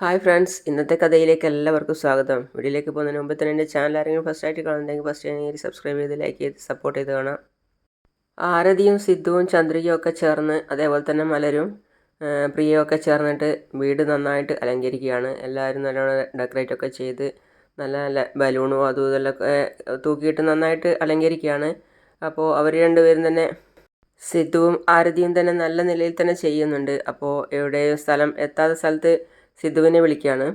Hi friends ഇന്നത്തെ കഥയിലേക്ക് എല്ലാവർക്കും സ്വാഗതം. വീഡിയോയിലേക്ക് പോകുന്നതിന് മുമ്പ് തന്നെ എന്റെ ചാനൽ ആരെങ്കിലും ഫസ്റ്റ് ആയിട്ട് കാണുന്നുണ്ടെങ്കിൽ ഫസ്റ്റ് ആണെങ്കിൽ സബ്സ്ക്രൈബ് ചെയ്ത് ലൈക്ക് ചെയ്ത് സപ്പോർട്ട് ചെയ്ത് കാണാം. ആരതിയും സിദ്ധുവും ചന്ദ്രികയും ഒക്കെ ചേർന്ന് അതേപോലെ തന്നെ മലരും പ്രിയയൊക്കെ ചേർന്നിട്ട് വീട് നന്നായിട്ട് അലങ്കരിക്കുകയാണ്. എല്ലാവരും നല്ലോണം ഡെക്കറേറ്റ് ഒക്കെ ചെയ്ത് നല്ല നല്ല ബലൂണും അതും ഇതെല്ലാം തൂക്കിയിട്ട് നന്നായിട്ട് അലങ്കരിക്കുകയാണ്. അപ്പോൾ അവർ രണ്ടുപേരും തന്നെ സിദ്ധുവും ആരതിയും തന്നെ നല്ല നിലയിൽ തന്നെ ചെയ്യുന്നുണ്ട്. അപ്പോൾ എവിടെയും സ്ഥലം എത്താത്ത സ്ഥലത്ത് സിദ്ധുവിനെ വിളിക്കുകയാണ്.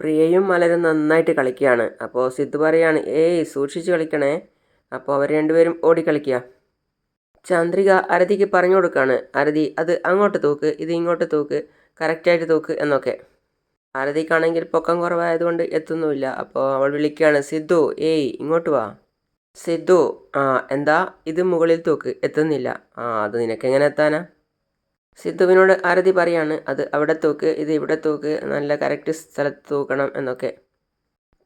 പ്രിയയും മലരും നന്നായിട്ട് കളിക്കുകയാണ്. അപ്പോൾ സിദ്ധു പറയാണ് ഏയ് സൂക്ഷിച്ച് കളിക്കണേ. അപ്പോൾ അവർ രണ്ടുപേരും ഓടിക്കളിക്കുക ചന്ദ്രിക അരതിക്ക് പറഞ്ഞു കൊടുക്കുകയാണ് അരതി അത് അങ്ങോട്ട് തൂക്ക് ഇത് ഇങ്ങോട്ട് തൂക്ക് കറക്റ്റായിട്ട് തൂക്ക് എന്നൊക്കെ. അരതിക്കാണെങ്കിൽ പൊക്കം കുറവായതുകൊണ്ട് എത്തുന്നുമില്ല. അപ്പോൾ അവൾ വിളിക്കുകയാണ് സിദ്ധു ഏയ് ഇങ്ങോട്ട് വാ. സിദ്ധു ആ എന്താ? ഇത് മുകളിൽ തൂക്ക് എത്തുന്നില്ല. ആ അത് നിനക്കെങ്ങനെ എത്താനാ? സിദ്ധുവിനോട് ആരതി പറയാണ് അത് അവിടെ തൂക്ക് ഇത് ഇവിടെ തൂക്ക് നല്ല കറക്റ്റ് സ്ഥലത്ത് തൂക്കണം എന്നൊക്കെ.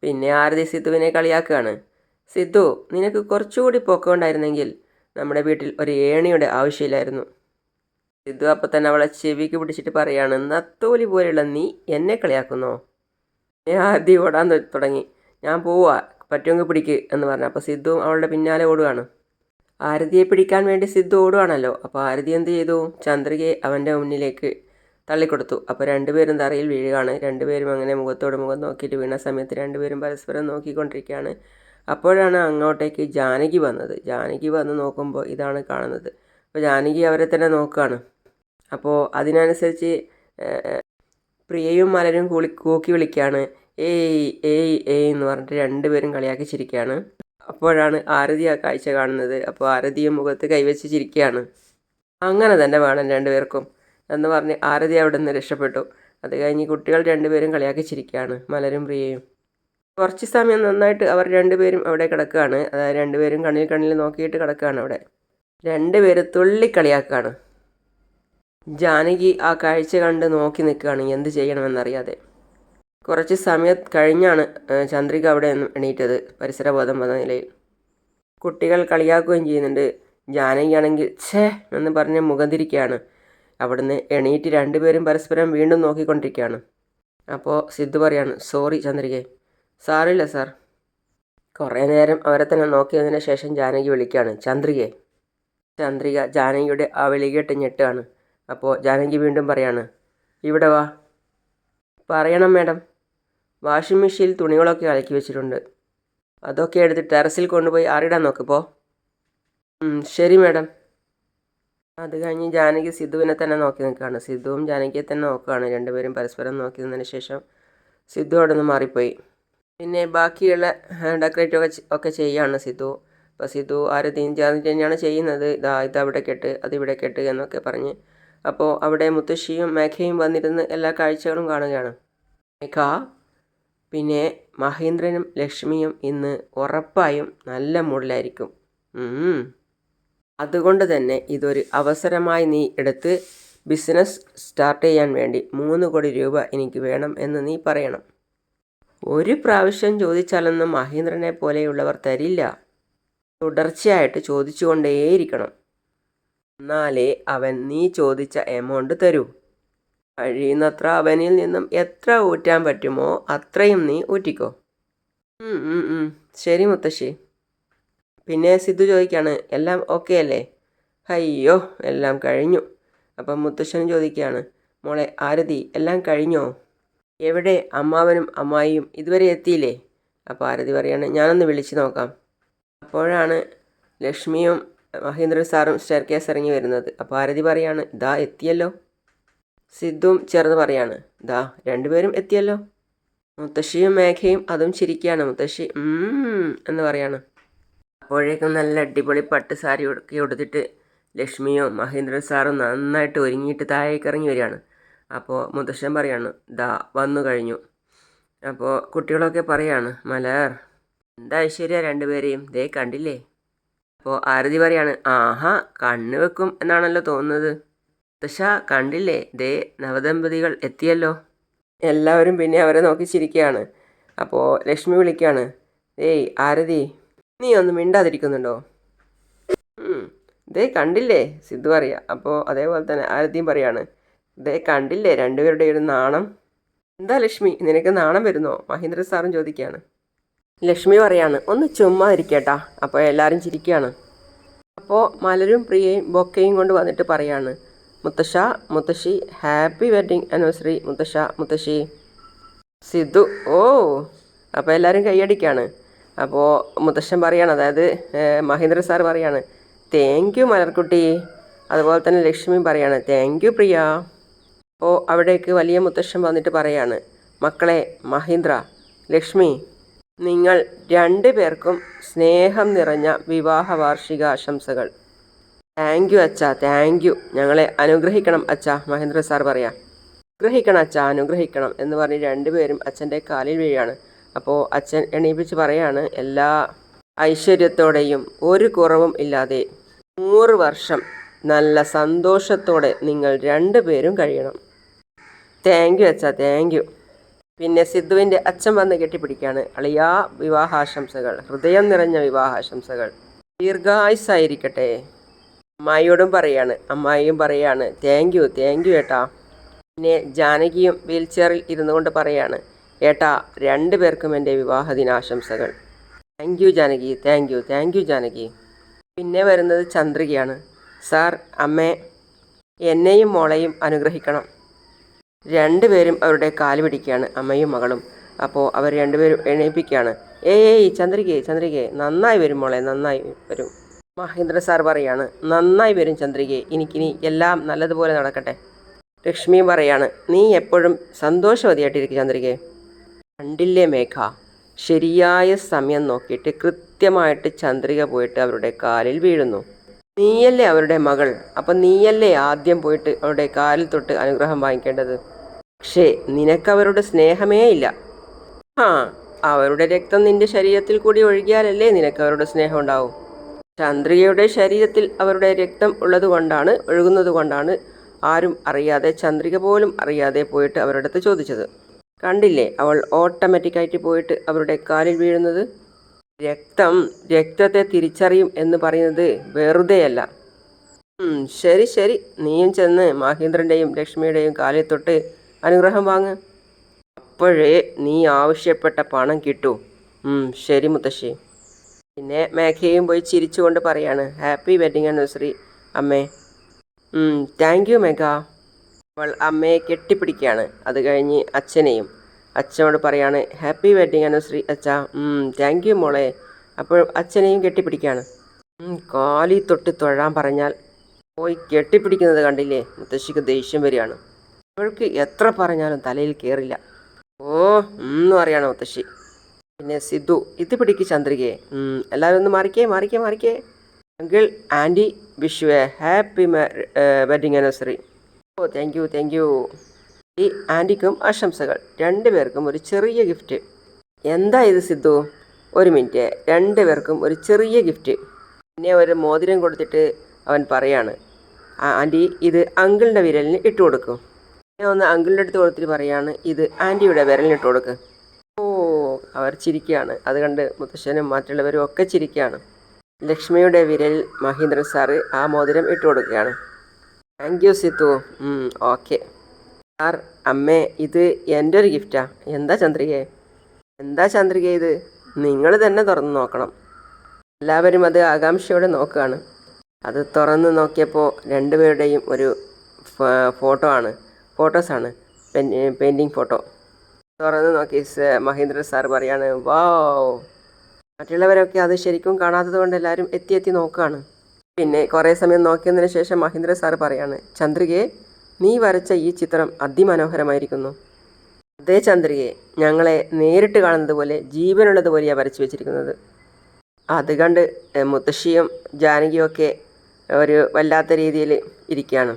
പിന്നെ ആരതി സിദ്ധുവിനെ കളിയാക്കുകയാണ്. സിദ്ധു നിനക്ക് കുറച്ചുകൂടി പൊക്കമുണ്ടായിരുന്നെങ്കിൽ നമ്മുടെ വീട്ടിൽ ഒരു ഏണിയുടെ ആവശ്യമില്ലായിരുന്നു സിദ്ധു അപ്പം തന്നെ അവളെ ചെവിക്ക് പിടിച്ചിട്ട് പറയാണ് നത്തോലി പോലെയുള്ള നീ എന്നെ കളിയാക്കുന്നോ ഞാൻ ആദ്യം ഓടാൻ തുടങ്ങി. ഞാൻ പോവാ പറ്റുമെങ്കിൽ പിടിക്ക് എന്ന് പറഞ്ഞു. അപ്പോൾ സിദ്ധു അവളുടെ പിന്നാലെ ഓടുകയാണ് ആരതിയെ പിടിക്കാൻ വേണ്ടി സിദ്ധു ഓടുവാണല്ലോ. അപ്പോൾ ആരതി എന്ത് ചെയ്തു? ചന്ദ്രികയെ അവന്റെ മുന്നിലേക്ക് തള്ളിക്കൊടുത്തു. അപ്പോൾ രണ്ടുപേരും തറയിൽ വീഴുകയാണ്. രണ്ടുപേരും അങ്ങനെ മുഖത്തോട് മുഖം നോക്കിയിട്ട് വീണ സമയത്ത് രണ്ടുപേരും പരസ്പരം നോക്കിക്കൊണ്ടിരിക്കുകയാണ്. അപ്പോഴാണ് അങ്ങോട്ടേക്ക് ജാനകി വന്നത്. ജാനകി വന്ന് നോക്കുമ്പോൾ ഇതാണ് കാണുന്നത്. അപ്പോൾ ജാനകി അവരെ തന്നെ നോക്കുകയാണ്. അപ്പോൾ അതിനനുസരിച്ച് പ്രിയയും മലരും കൂളി കൂക്കി വിളിക്കുകയാണ്. ഏയ് ഏയ് ഏയ് എന്ന് പറഞ്ഞിട്ട് രണ്ടുപേരും കളിയാക്കി ചിരിക്കുകയാണ്. അപ്പോഴാണ് ആരതി ആ കാഴ്ച കാണുന്നത്. അപ്പോൾ ആരതിയും മുഖത്ത് കൈവച്ച് ചിരിക്കുകയാണ് അങ്ങനെ തന്നെ വേണം രണ്ടുപേർക്കും എന്ന് പറഞ്ഞ് ആരതി അവിടെ നിന്ന് രക്ഷപ്പെട്ടു. അത് കഴിഞ്ഞ് കുട്ടികൾ രണ്ടുപേരും കളിയാക്കി ചിരിക്കുകയാണ് മലരും പ്രിയയും. കുറച്ച് സമയം നന്നായിട്ട് അവർ രണ്ടുപേരും അവിടെ കിടക്കുകയാണ്. അതായത് രണ്ടുപേരും കണ്ണിൽ കണ്ണിൽ നോക്കിയിട്ട് കിടക്കുകയാണ് അവിടെ. രണ്ടുപേര് തുള്ളി കളിയാക്കുകയാണ് ജാനകി ആ കാഴ്ച കണ്ട് നോക്കി നിൽക്കുകയാണ് എന്ത് ചെയ്യണമെന്നറിയാതെ. കുറച്ച് സമയം കഴിഞ്ഞാണ് ചന്ദ്രിക അവിടെ നിന്ന് എണീറ്റത് പരിസരബോധം വന്ന നിലയിൽ. കുട്ടികൾ കളിയാക്കുകയും ചെയ്യുന്നുണ്ട്. ജാനകിയാണെങ്കിൽ ഛേ എന്ന് പറഞ്ഞ് മുഖം തിരിക്കുകയാണ് അവിടുന്ന് എണീറ്റ് രണ്ടുപേരും പരസ്പരം വീണ്ടും നോക്കിക്കൊണ്ടിരിക്കുകയാണ്. അപ്പോൾ സിദ്ധു പറയാണ് സോറി ചന്ദ്രികെ സാറില്ല സാർ. കുറേ നേരം അവരെ തന്നെ നോക്കിയതിന് ശേഷം ജാനകി വിളിക്കുകയാണ് ചന്ദ്രികെ. ചന്ദ്രിക ജാനകിയുടെ ആ വിളികേട്ട് ഞെട്ടുകയാണ്. അപ്പോൾ ജാനകി വീണ്ടും പറയാണ് ഇവിടെ വാ. പറയണം മാഡം. വാഷിംഗ് മെഷീനിൽ തുണികളൊക്കെ അലക്കി വെച്ചിട്ടുണ്ട്. അതൊക്കെ എടുത്ത് ടെറസിൽ കൊണ്ടുപോയി ആറിടാൻ നോക്കിപ്പോൾ ശരി മാഡം. അത് കഴിഞ്ഞ് ജാനകി സിദ്ധുവിനെ തന്നെ നോക്കി നിൽക്കുകയാണ്. സിദ്ധുവും ജാനകിയെ തന്നെ നോക്കുകയാണ്. രണ്ടുപേരും പരസ്പരം നോക്കി നിന്നതിന് ശേഷം സിദ്ധു അവിടെ നിന്ന് മാറിപ്പോയി. പിന്നെ ബാക്കിയുള്ള ഡെക്കറേറ്റ് ഒക്കെ ഒക്കെ ചെയ്യുകയാണ് സിദ്ധു. അപ്പോൾ സിദ്ധു ആരതിയും ചേർന്നിട്ട് തന്നെയാണ് ചെയ്യുന്നത്. ഇതാ ഇത് അവിടെ കെട്ട് അത് ഇവിടെ കെട്ട് എന്നൊക്കെ പറഞ്ഞ് അപ്പോൾ അവിടെ മുത്തശ്ശിയും മേഘയും വന്നിരുന്ന് എല്ലാ കാഴ്ചകളും കാണുകയാണ്. മേഘ? പിന്നെ മഹേന്ദ്രനും ലക്ഷ്മിയും ഇന്ന് ഉറപ്പായും നല്ല മൂഡിലായിരിക്കും. അതുകൊണ്ട് തന്നെ ഇതൊരു അവസരമായി നീ എടുത്ത് ബിസിനസ് സ്റ്റാർട്ട് ചെയ്യാൻ വേണ്ടി മൂന്ന് കോടി രൂപ എനിക്ക് വേണം എന്ന് നീ പറയണം. ഒരു പ്രാവശ്യം ചോദിച്ചാലൊന്നും മഹേന്ദ്രനെ പോലെയുള്ളവർ തരില്ല. തുടർച്ചയായിട്ട് ചോദിച്ചുകൊണ്ടേയിരിക്കണം. എന്നാലേ അവൻ നീ ചോദിച്ച എമൗണ്ട് തരൂ. കഴിയുന്നത്ര അവനിൽ നിന്നും എത്ര ഊറ്റാൻ പറ്റുമോ അത്രയും നീ ഊറ്റിക്കോ. ശരി മുത്തശ്ശി. പിന്നെ സിദ്ധു ചോദിക്കുകയാണ് എല്ലാം ഓക്കെ അല്ലേ? അയ്യോ എല്ലാം കഴിഞ്ഞു. അപ്പം മുത്തശ്ശൻ ചോദിക്കുകയാണ് മോളെ ആരതി എല്ലാം കഴിഞ്ഞോ? എവിടെ? അമ്മാവനും അമ്മായിയും ഇതുവരെ എത്തിയില്ലേ? അപ്പോൾ ആരതി പറയാണ് ഞാനൊന്ന് വിളിച്ചു നോക്കാം. അപ്പോഴാണ് ലക്ഷ്മിയും മഹേന്ദ്ര സാറും സ്റ്റെയർ കേസ് ഇറങ്ങി വരുന്നത്. അപ്പോൾ ആരതി പറയാണ് ഇതാ എത്തിയല്ലോ. സിദ്ധുവും ചേർന്ന് പറയാണ് ദാ രണ്ടുപേരും എത്തിയല്ലോ. മുത്തശ്ശിയും മേഘയും അതും ചിരിക്കുകയാണ്. മുത്തശ്ശി എന്ന് പറയാണ്. അപ്പോഴേക്കും നല്ല അടിപൊളി പട്ട് സാരി ഉടുക്കി ഉടുത്തിട്ട് ലക്ഷ്മിയും മഹേന്ദ്രൻ സാറും നന്നായിട്ട് ഒരുങ്ങിയിട്ട് താഴേക്ക് ഇറങ്ങി വരികയാണ്. അപ്പോൾ മുത്തശ്ശൻ പറയാണ് ദാ വന്നു കഴിഞ്ഞു. അപ്പോൾ കുട്ടികളൊക്കെ പറയാണ് മലർ എന്താ ഐശ്വര്യ രണ്ടുപേരെയും? ദേ കണ്ടില്ലേ? അപ്പോൾ ആരതി പറയാണ് ആഹാ കണ്ണ് വെക്കും എന്നാണല്ലോ തോന്നുന്നത്. ദശ കണ്ടില്ലേ? ദേ നവദമ്പതികൾ എത്തിയല്ലോ. എല്ലാവരും പിന്നെ അവരെ നോക്കി ചിരിക്കുകയാണ്. അപ്പോൾ ലക്ഷ്മി വിളിക്കുകയാണ്. ഏയ് ആരതി നീ ഒന്ന് മിണ്ടാതിരിക്കുന്നുണ്ടോ? ദേ കണ്ടില്ലേ? സിദ്ധു പറയുക അപ്പോൾ അതേപോലെ തന്നെ ആരതിയും പറയാണ്. ദേ കണ്ടില്ലേ? രണ്ടുപേരുടെ ഒരു നാണം. എന്താ ലക്ഷ്മി? നിനക്ക് നാണം വരുന്നോ? മഹേന്ദ്ര സാറും ചോദിക്കുകയാണ്. ലക്ഷ്മി പറയാണ് ഒന്ന് ചുമ്മാ ഇരിക്കട്ടാ. അപ്പോൾ എല്ലാവരും ചിരിക്കുകയാണ്. അപ്പോൾ മലരും പ്രിയയും ബൊക്കയും കൊണ്ട് വന്നിട്ട് പറയാണ് മുത്തശ്ശ മുത്തശ്ശി ഹാപ്പി വെഡിങ് ആനിവേഴ്സറി മുത്തശ്ശ മുത്തശ്ശി. സിദ്ധു ഓ അപ്പോൾ എല്ലാവരും കൈയടിക്കാണ്. അപ്പോൾ മുത്തശ്ശൻ പറയാണ് അതായത് മഹേന്ദ്ര സാർ പറയാണ് താങ്ക് യു മലർക്കുട്ടി. അതുപോലെ തന്നെ ലക്ഷ്മി പറയാണ് താങ്ക് യു പ്രിയ. അപ്പോൾ അവിടേക്ക് വലിയ മുത്തശ്ശൻ വന്നിട്ട് പറയാണ് മക്കളെ മഹീന്ദ്ര ലക്ഷ്മി നിങ്ങൾ രണ്ടു പേർക്കും സ്നേഹം നിറഞ്ഞ വിവാഹ വാർഷികാശംസകൾ താങ്ക് യു അച്ഛ. താങ്ക് യു ഞങ്ങളെ അനുഗ്രഹിക്കണം അച്ഛ. മഹേന്ദ്ര സാർ പറയാം. അനുഗ്രഹിക്കണം അച്ഛ. അനുഗ്രഹിക്കണം എന്ന് പറഞ്ഞ് രണ്ടുപേരും അച്ഛന്റെ കാലിൽ വീഴാണ്. അപ്പോൾ അച്ഛൻ എണീപ്പിച്ച് പറയാണ് എല്ലാ ഐശ്വര്യത്തോടെയും ഒരു കുറവും ഇല്ലാതെ നൂറ് വർഷം നല്ല സന്തോഷത്തോടെ നിങ്ങൾ രണ്ടുപേരും കഴിയണം. താങ്ക് യു അച്ഛ. താങ്ക് യു പിന്നെ സിദ്ധുവിന്റെ അച്ഛൻ വന്ന് കെട്ടിപ്പിടിക്കുകയാണ് അളിയാ വിവാഹാശംസകൾ ഹൃദയം നിറഞ്ഞ വിവാഹാശംസകൾ. ദീർഘായുസായിരിക്കട്ടെ അമ്മായിയോടും പറയാണ്. അമ്മായിയും പറയാണ് താങ്ക് യു താങ്ക് യു ഏട്ടാ. പിന്നെ ജാനകിയും വീൽ ചെയറിൽ ഇരുന്നു കൊണ്ട് പറയാണ് ഏട്ടാ രണ്ടു പേർക്കും എന്റെ വിവാഹ ദിനാശംസകൾ thank you Janaki thank you thank you Janaki. പിന്നെ വരുന്നത് ചന്ദ്രികയാണ്. സാർ അമ്മേ എന്നെയും മോളെയും അനുഗ്രഹിക്കണം. രണ്ടുപേരും അവരുടെ കാൽ പിടിക്കുകയാണ് അമ്മയും മകളും. അപ്പോൾ അവർ രണ്ടുപേരും എണീപ്പിക്കുകയാണ്. ഏയ് ഏയ് ചന്ദ്രികയെ ചന്ദ്രികയെ നന്നായി വരും മോളെ നന്നായി വരും. മഹേന്ദ്ര സാർ പറയാണ് നന്നായി വരും ചന്ദ്രികയെ എനിക്കിനി എല്ലാം നല്ലതുപോലെ നടക്കട്ടെ. ലക്ഷ്മി പറയാണ് നീ എപ്പോഴും സന്തോഷവതിയായിട്ടിരിക്കും ചന്ദ്രികയെ കണ്ടില്ലേ മേഘ ശരിയായ സമയം നോക്കിയിട്ട് കൃത്യമായിട്ട് ചന്ദ്രിക പോയിട്ട് അവരുടെ കാലിൽ വീഴുന്നു. നീയല്ലേ അവരുടെ മകൾ അപ്പം നീയല്ലേ ആദ്യം പോയിട്ട് അവരുടെ കാലിൽ തൊട്ട് അനുഗ്രഹം വാങ്ങിക്കേണ്ടത്? പക്ഷേ നിനക്കവരുടെ സ്നേഹമേ ഇല്ല. ആ അവരുടെ രക്തം നിന്റെ ശരീരത്തിൽ കൂടി ഒഴുകിയാലല്ലേ നിനക്ക് അവരുടെ സ്നേഹം ഉണ്ടാവും? ചന്ദ്രികയുടെ ശരീരത്തിൽ അവരുടെ രക്തം ഉള്ളതുകൊണ്ടാണ് ഒഴുകുന്നതുകൊണ്ടാണ് ആരും അറിയാതെ ചന്ദ്രിക പോലും അറിയാതെ പോയിട്ട് അവരുടെ അടുത്ത് ചോദിച്ചത്. കണ്ടില്ലേ അവൾ ഓട്ടോമാറ്റിക്കായിട്ട് പോയിട്ട് അവരുടെ കാലിൽ വീഴുന്നത്? രക്തം രക്തത്തെ തിരിച്ചറിയും എന്ന് പറയുന്നത് വെറുതെയല്ല. ശരി ശരി. നീയും ചെന്ന് മഹേന്ദ്രന്റെയും ലക്ഷ്മിയുടെയും കാലിൽ തൊട്ട് അനുഗ്രഹം വാങ്ങ്. അപ്പോഴേ നീ ആവശ്യപ്പെട്ട പണം കിട്ടൂ. ശരി മുത്തശ്ശി. പിന്നെ മേഘയും പോയി ചിരിച്ചുകൊണ്ട് പറയാണ് ഹാപ്പി വെഡിങ് ആനിവേഴ്സറി അമ്മേ. Thank you Megha. അവൾ അമ്മയെ കെട്ടിപ്പിടിക്കുകയാണ്. അത് കഴിഞ്ഞ് അച്ഛനെയും. അച്ഛനോട് പറയാണ് ഹാപ്പി വെഡിങ് ആനിവേഴ്സറി അച്ഛാ. താങ്ക് യു മോളെ. അപ്പോൾ അച്ഛനെയും കെട്ടിപ്പിടിക്കുകയാണ്. കാലി തൊട്ട് തൊഴാൻ പറഞ്ഞാൽ പോയി കെട്ടിപ്പിടിക്കുന്നത് കണ്ടില്ലേ? മുത്തശ്ശിക്ക് ദേഷ്യം വരികയാണ്. അവൾക്ക് എത്ര പറഞ്ഞാലും തലയിൽ കയറില്ല ഓ എന്ന് പറയാണ് മുത്തശ്ശി. പിന്നെ സിദ്ധു ഇത് പിടിക്ക് ചന്ദ്രികയെ. എല്ലാവരും ഒന്ന് മാറിക്കേ മാറിക്കേ മാറിക്കേ. Uncle aunty wish a happy wedding anniversary. Oh thank you thank you ഈ ആന്റിക്കും ആശംസകൾ. രണ്ടുപേർക്കും ഒരു ചെറിയ ഗിഫ്റ്റ്. എന്താ ഇത് സിദ്ധു? ഒരു മിനിറ്റ്. രണ്ടുപേർക്കും ഒരു ചെറിയ ഗിഫ്റ്റ്. പിന്നെ ഒരു മോതിരം കൊടുത്തിട്ട് അവൻ പറയാണ്. "ആ, ആന്റി ഇത് അങ്കിളിന്റെ വിരലിന് ഇട്ട് കൊടുക്കും. പിന്നെ ഒന്ന് അങ്കിളിന്റെ അടുത്ത് കൊടുത്തിട്ട് പറയാണ് ഇത് ആന്റിയുടെ വിരലിന് ഇട്ട് കൊടുക്ക്. അവർ ചിരിക്കുകയാണ്. അത് കണ്ട് മുത്തശ്ശനും മറ്റുള്ളവരും ഒക്കെ ചിരിക്കുകയാണ്. ലക്ഷ്മിയുടെ വിരലിൽ മഹീന്ദ്രൻ സാറ് ആ മോതിരം ഇട്ട് കൊടുക്കുകയാണ്. Thank you Sidhu okay sir അമ്മേ ഇത് എന്റെ ഒരു ഗിഫ്റ്റാ എന്താ ചന്ദ്രികയെ എന്താ ചന്ദ്രിക ഇത്? നിങ്ങൾ തന്നെ തുറന്ന് നോക്കണം. എല്ലാവരും അത് ആകാംക്ഷയോടെ നോക്കുകയാണ്. അത് തുറന്ന് നോക്കിയപ്പോൾ രണ്ടുപേരുടെയും ഒരു ഫോട്ടോ ആണ്. ഫോട്ടോസാണ് പെയിന്റിങ് ഫോട്ടോ തുറന്ന് നോക്കി മഹേന്ദ്ര സാർ പറയാണ് വാവ് മറ്റുള്ളവരൊക്കെ അത് ശരിക്കും കാണാത്തത് കൊണ്ട് എല്ലാവരും എത്തി എത്തി നോക്കുകയാണ് പിന്നെ കുറേ സമയം നോക്കിയതിന് ശേഷം മഹേന്ദ്ര സാർ പറയാണ് ചന്ദ്രികയെ നീ വരച്ച ഈ ചിത്രം അതിമനോഹരമായിരിക്കുന്നു. അതേ ചന്ദ്രികയെ ഞങ്ങളെ നേരിട്ട് കാണുന്നത് പോലെ ജീവനുള്ളതുപോലെയാണ് വരച്ചു വെച്ചിരിക്കുന്നത്. അത് കണ്ട് മുത്തശ്ശിയും ജാനകിയും ഒക്കെ ഒരു വല്ലാത്ത രീതിയിൽ ഇരിക്കുകയാണ്.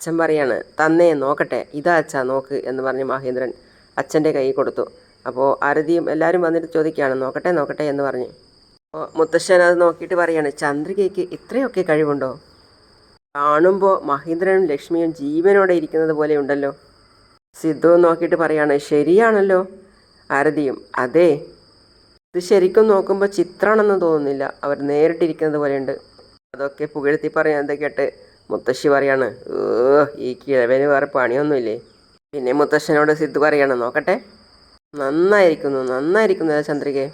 അച്ഛൻ പറയാണ് തന്നേ നോക്കട്ടെ ഇതാ അച്ഛാ നോക്ക് എന്ന് പറഞ്ഞ് മഹേന്ദ്രൻ അച്ഛന്റെ കൈ കൊടുത്തു. അപ്പോൾ ആരതിയും എല്ലാവരും വന്നിട്ട് ചോദിക്കുകയാണ് നോക്കട്ടെ നോക്കട്ടെ എന്ന് പറഞ്ഞു. അപ്പോൾ മുത്തശ്ശൻ അത് നോക്കിയിട്ട് പറയാണ് ചന്ദ്രികയ്ക്ക് ഇത്രയൊക്കെ കഴിവുണ്ടോ? കാണുമ്പോൾ മഹീന്ദ്രനും ലക്ഷ്മിയും ജീവനോടെ ഇരിക്കുന്നത് പോലെ ഉണ്ടല്ലോ. സിദ്ധു നോക്കിയിട്ട് പറയാണ് ശരിയാണല്ലോ. ആരതിയും അതെ. ഇത് ശരിക്കും നോക്കുമ്പോൾ ചിത്രമാണെന്ന് തോന്നുന്നില്ല. അവർ നേരിട്ടിരിക്കുന്നത് പോലെയുണ്ട് അതൊക്കെ പുകഴ്ത്തി പറയാൻ കേട്ട് മുത്തശ്ശി പറയാണ് ഈ കിഴവന് വേറെ പണിയൊന്നുമില്ലേ? പിന്നെ മുത്തശ്ശനോട് സിദ്ധു പറയണം നോക്കട്ടെ. നന്നായിരിക്കുന്നു നന്നായിരിക്കുന്നു ചന്ദ്രികയെ ചന്ദ്രികെ?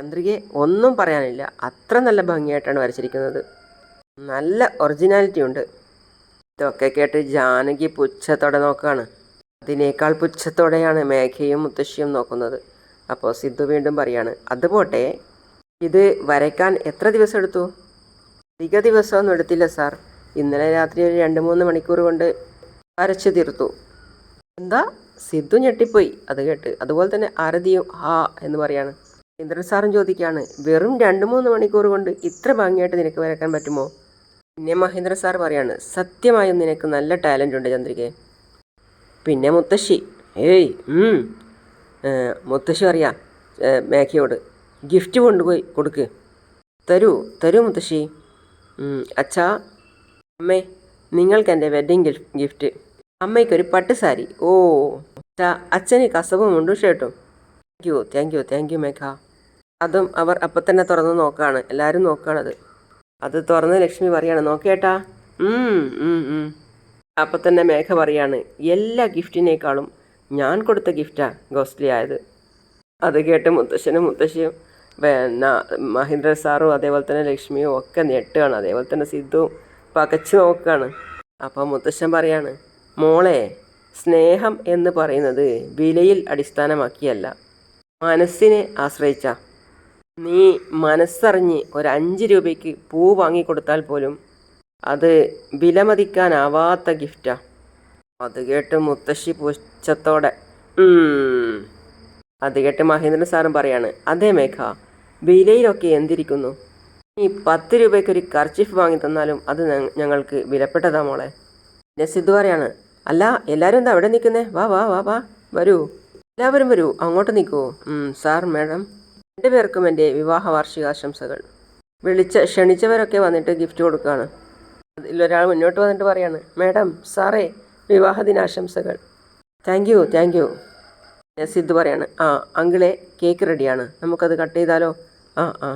ചന്ദ്രികയെ ഒന്നും പറയാനില്ല. അത്ര നല്ല ഭംഗിയായിട്ടാണ് വരച്ചിരിക്കുന്നത്. നല്ല ഒറിജിനാലിറ്റി ഉണ്ട്. ഇതൊക്കെ കേട്ട് ജാനകി പുച്ഛത്തോടെ നോക്കുകയാണ്. അതിനേക്കാൾ പുച്ഛത്തോടെയാണ് മേഘയും മുത്തശ്ശിയും നോക്കുന്നത്. അപ്പോൾ സിദ്ധു വീണ്ടും പറയാണ് അതുപോട്ടെ ഇത് വരയ്ക്കാൻ എത്ര ദിവസം എടുത്തു? അധിക ദിവസമൊന്നും എടുത്തില്ല സാർ. ഇന്നലെ രാത്രി ഒരു രണ്ട് മൂന്ന് മണിക്കൂർ കൊണ്ട് വരച്ചു തീർത്തു. എന്താ? സിദ്ധു ഞെട്ടിപ്പോയി. അത് കേട്ട്. അതുപോലെ തന്നെ ആരതിയും ഹാ എന്ന് പറയാണ്. ഇന്ദ്രൻ സാറും ചോദിക്കുകയാണ് വെറും രണ്ട് മൂന്ന് മണിക്കൂർ കൊണ്ട് ഇത്ര ഭംഗിയായിട്ട് നിനക്ക് വരയ്ക്കാൻ പറ്റുമോ? പിന്നെ മഹേന്ദ്ര സാർ പറയാണ് സത്യമായും നിനക്ക് നല്ല ടാലന്റ് ഉണ്ട് ചന്ദ്രികെ. പിന്നെ മുത്തശ്ശി ഏയ് മുത്തശ്ശി അറിയാം ഏ, മേഘയോട് ഗിഫ്റ്റ് കൊണ്ടുപോയി കൊടുക്ക്. തരൂ തരൂ മുത്തശ്ശി. അച്ഛാ അമ്മേ നിങ്ങൾക്ക് എന്റെ വെഡ്ഡിങ് ഗിഫ്റ്റ്. അമ്മയ്ക്കൊരു പട്ട് സാരി. ഓ അച്ഛാ അച്ഛന് കസവും ഉണ്ടു ഷർട്ടും thank you thank you thank you Megha. അതും അവർ അപ്പം തന്നെ തുറന്ന് നോക്കുകയാണ് എല്ലാവരും നോക്കുകയാണത് അത് തുറന്ന് ലക്ഷ്മി പറയാണ് ഉം. അപ്പം തന്നെ മേഘ പറയാണ് എല്ലാ ഗിഫ്റ്റിനേക്കാളും ഞാൻ കൊടുത്ത ഗിഫ്റ്റാ ഗോസ്റ്റ്ലി ആയത്. അത് കേട്ട് മുത്തശ്ശനും മുത്തശ്ശിയും പിന്നെ മഹേന്ദ്ര സാറും അതേപോലെ തന്നെ ലക്ഷ്മിയും ഒക്കെ ഞെട്ടുകയാണ്. അതേപോലെ തന്നെ സിദ്ധുവും പകച്ചു നോക്കുകയാണ് അപ്പം മുത്തശ്ശൻ പറയാണ് മോളെ സ്നേഹം എന്ന് പറയുന്നത് വിലയിൽ അടിസ്ഥാനമാക്കിയല്ല. മനസ്സിനെ ആശ്രയിച്ച. നീ മനസ്സറിഞ്ഞ് ഒരു അഞ്ച് രൂപയ്ക്ക് പൂ വാങ്ങിക്കൊടുത്താൽ പോലും അത് വിലമതിക്കാനാവാത്ത ഗിഫ്റ്റാ. അത് കേട്ട് മുത്തശ്ശി പുച്ഛത്തോടെ "ഉം." അത് കേട്ട് മഹേന്ദ്രൻ സാറും പറയാണ് അതേ മേഘ വിലയിലൊക്കെ എന്തിരിക്കുന്നു? നീ പത്ത് രൂപയ്ക്ക് ഒരു കർച്ചിഫ് വാങ്ങി തന്നാലും അത് ഞങ്ങൾക്ക് വിലപ്പെട്ടതാ മോളെ. പിന്നെ അല്ല എല്ലാവരും എന്താ അവിടെ നിൽക്കുന്നേ? വാ വാ വാ വാ. വരൂ. എല്ലാവരും വരൂ. അങ്ങോട്ട് നിൽക്കൂ. Sir madam. രണ്ടുപേർക്കും എന്റെ വിവാഹ വാർഷികാശംസകൾ. വിളിച്ച ക്ഷണിച്ചവരൊക്കെ വന്നിട്ട് ഗിഫ്റ്റ് കൊടുക്കുകയാണ്. അതിലൊരാൾ മുന്നോട്ട് വന്നിട്ട് പറയാണ് മാഡം സാറേ വിവാഹ ദിനാശംസകൾ. Thank you thank you Sidhu പറയാണ് ആ അങ്കിളെ കേക്ക് റെഡിയാണ് നമുക്കത് കട്ട് ചെയ്താലോ? ആ ആ.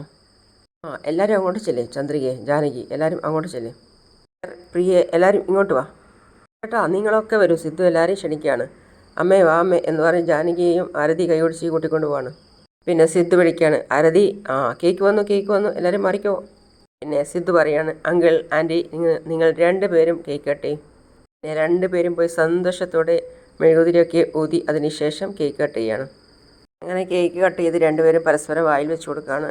ആ എല്ലാവരും അങ്ങോട്ട് ചെല്ലേ ചന്ദ്രികയെ ജാനകി എല്ലാവരും അങ്ങോട്ട് ചെല്ലേ. പ്രിയെ എല്ലാവരും ഇങ്ങോട്ട് വാ. കേട്ടാ നിങ്ങളൊക്കെ വരൂ. സിദ്ധു എല്ലാവരെയും ക്ഷണിക്കുകയാണ് അമ്മേ വാ അമ്മേ എന്ന് പറഞ്ഞ് ജാനകിയെയും ആരതി കൈയോടിച്ച് കൂട്ടിക്കൊണ്ട് പോവാണ്. പിന്നെ സിദ്ധു വിളിക്കുകയാണ് ആരതി ആ കേക്ക് വന്നു കേക്ക് വന്നു. എല്ലാവരും മറിക്കോ. പിന്നെ സിദ്ധു പറയാണ് അങ്കിൾ ആന്റി നിങ്ങൾ രണ്ടുപേരും കേക്ക് കട്ട്. പിന്നെ രണ്ടുപേരും പോയി സന്തോഷത്തോടെ മെഴുകുതിരിയൊക്കെ ഊതി അതിനുശേഷം കേക്ക് കട്ട് ചെയ്യാണ്. അങ്ങനെ കേക്ക് കട്ട് ചെയ്ത് രണ്ടുപേരും പരസ്പരം വായിൽ വെച്ച് കൊടുക്കുകയാണ്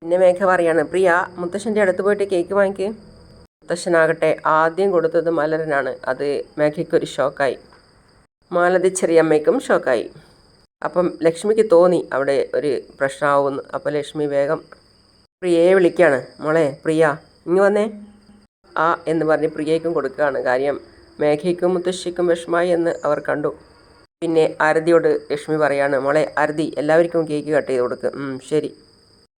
പിന്നെ മേഘ പറയാണ് പ്രിയ മുത്തശ്ശന്റെ അടുത്ത് പോയിട്ട് കേക്ക് വാങ്ങിക്ക്. മുത്തശ്ശനാകട്ടെ ആദ്യം കൊടുത്തത് മലരനാണ്. അത് മേഘയ്ക്കൊരു ഷോക്കായി. മാലതി ചെറിയമ്മയ്ക്കും ഷോക്കായി. അപ്പം ലക്ഷ്മിക്ക് തോന്നി അവിടെ ഒരു പ്രശ്നമാവുമെന്ന് അപ്പോൾ ലക്ഷ്മി വേഗം പ്രിയയെ വിളിക്കുകയാണ് മോളെ പ്രിയ ഇങ്ങ് വന്നേ. ആ എന്ന് പറഞ്ഞ് പ്രിയയ്ക്കും കൊടുക്കുകയാണ്. കാര്യം മേഘയ്ക്കും മുത്തശ്ശിക്കും വിഷമായി എന്ന് അവർ കണ്ടു. പിന്നെ അരതിയോട് ലക്ഷ്മി പറയാണ് മോളെ അരതി എല്ലാവർക്കും കേക്ക് കട്ട് ചെയ്ത് കൊടുക്കുക ശരി.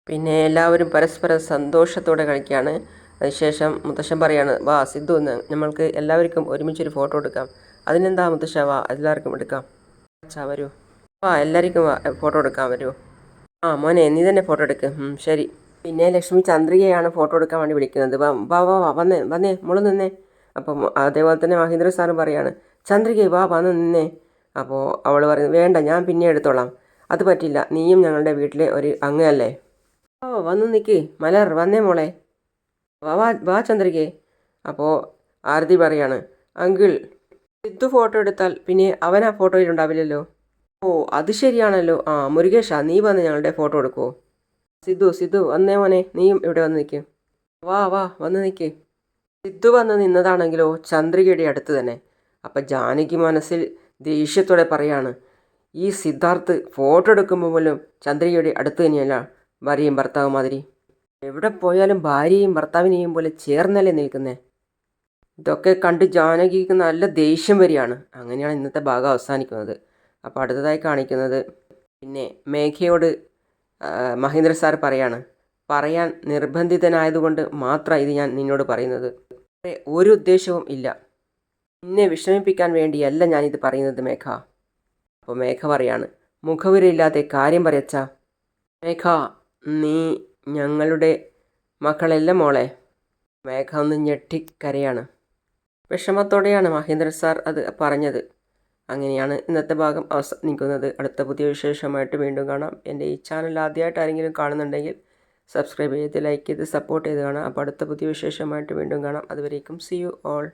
പിന്നെ എല്ലാവരും പരസ്പരം സന്തോഷത്തോടെ കളിക്കുകയാണ്. അതിനുശേഷം മുത്തശ്ശൻ പറയാണ് വാ സിദ്ധു എന്ന് നമ്മൾക്ക് എല്ലാവർക്കും ഒരുമിച്ചൊരു ഫോട്ടോ എടുക്കാം. അതിനെന്താ മുത്തശ്ശ വാ എല്ലാവർക്കും എടുക്കാം. അച്ഛാ വരൂ. വാ എല്ലാവർക്കും വാ ഫോട്ടോ എടുക്കാൻ വരൂ. ആ മോനെ നീ തന്നെ ഫോട്ടോ എടുക്ക്. ശരി. പിന്നെ ലക്ഷ്മി ചന്ദ്രികയാണ് ഫോട്ടോ എടുക്കാൻ വേണ്ടി വിളിക്കുന്നത്. വാ വാ വാ വാ വന്നേ വന്നേ മോൾ നിന്നേ. അപ്പം അതേപോലെ തന്നെ മഹേന്ദ്ര സാറും പറയാണ് ചന്ദ്രിക വാ വന്ന് നിന്നേ. അപ്പോൾ അവൾ പറയുന്നത് വേണ്ട ഞാൻ പിന്നെ എടുത്തോളാം. അത് പറ്റില്ല നീയും ഞങ്ങളുടെ വീട്ടിലെ ഒരു അങ്ങയല്ലേ ഓ വന്ന് നിൽക്ക് മലർ വന്നേ മോളെ. വാ വാ ചന്ദ്രികെ. അപ്പോൾ ആരതി പറയാണ് അങ്കിൾ സിദ്ധു ഫോട്ടോ എടുത്താൽ പിന്നെ അവൻ ആ ഫോട്ടോയിൽ ഉണ്ടാവില്ലല്ലോ? ഓ അത് ശരിയാണല്ലോ. ആ മുരുകേഷ നീ വന്ന് ഞങ്ങളുടെ ഫോട്ടോ എടുക്കുമോ സിദ്ധു സിദ്ധു വന്നേ മോനെ നീയും ഇവിടെ വന്ന് നിൽക്ക് വാ വാ വന്ന് നിൽക്ക് സിദ്ധു വന്ന് നിന്നതാണെങ്കിലോ ചന്ദ്രികയുടെ അടുത്ത് തന്നെ. അപ്പം ജാനകി മനസ്സിൽ ദേഷ്യത്തോടെ പറയാണ് ഈ സിദ്ധാർത്ഥ് ഫോട്ടോ എടുക്കുമ്പോൾ പോലും ചന്ദ്രികയുടെ അടുത്ത് തന്നെയല്ല ഭാര്യയും ഭർത്താവും മാതിരി. എവിടെ പോയാലും ഭാര്യയും ഭർത്താവിനെയും പോലെ ചേർന്നല്ലേ നിൽക്കുന്നേ? ഇതൊക്കെ കണ്ട് ജാനകിക്ക് നല്ല ദേഷ്യം വരികയാണ്. അങ്ങനെയാണ് ഇന്നത്തെ ഭാഗം അവസാനിക്കുന്നത്. അപ്പോൾ അടുത്തതായി കാണിക്കുന്നത് പിന്നെ മേഘയോട് മഹേന്ദ്ര സാർ പറയാണ് പറയാൻ നിർബന്ധിതനായതുകൊണ്ട് മാത്രം ഇത് ഞാൻ നിന്നോട് പറയുന്നത്. ഒരു ഉദ്ദേശവും ഇല്ല. നിന്നെ വിഷമിപ്പിക്കാൻ വേണ്ടിയല്ല ഞാനിത് പറയുന്നത് മേഘ. അപ്പോൾ മേഘ പറയാണ് മുഖവുരയില്ലാതെ കാര്യം പറയച്ച? മേഘ നീ ഞങ്ങളുടെ മക്കളല്ല മോളെ? മേഘ ഒന്ന് ഞെട്ടിക്കരയാണ് വിഷമത്തോടെയാണ് മഹേന്ദ്ര സാർ അത് പറഞ്ഞത്. അങ്ങനെയാണ് ഇന്നത്തെ ഭാഗം അവസാനിക്കുന്നത്. അടുത്ത പുതിയ വിശേഷമായിട്ട് വീണ്ടും കാണാം. എന്റെ ഈ ചാനൽ ആദ്യമായിട്ട് ആരെങ്കിലും കാണുന്നുണ്ടെങ്കിൽ സബ്സ്ക്രൈബ് ചെയ്ത് ലൈക്ക് ചെയ്ത് സപ്പോർട്ട് ചെയ്ത് കാണാം. അപ്പോൾ അടുത്ത പുതിയ വിശേഷമായിട്ട് വീണ്ടും കാണാം. അതുവരേക്കും സി യു ഓൾ.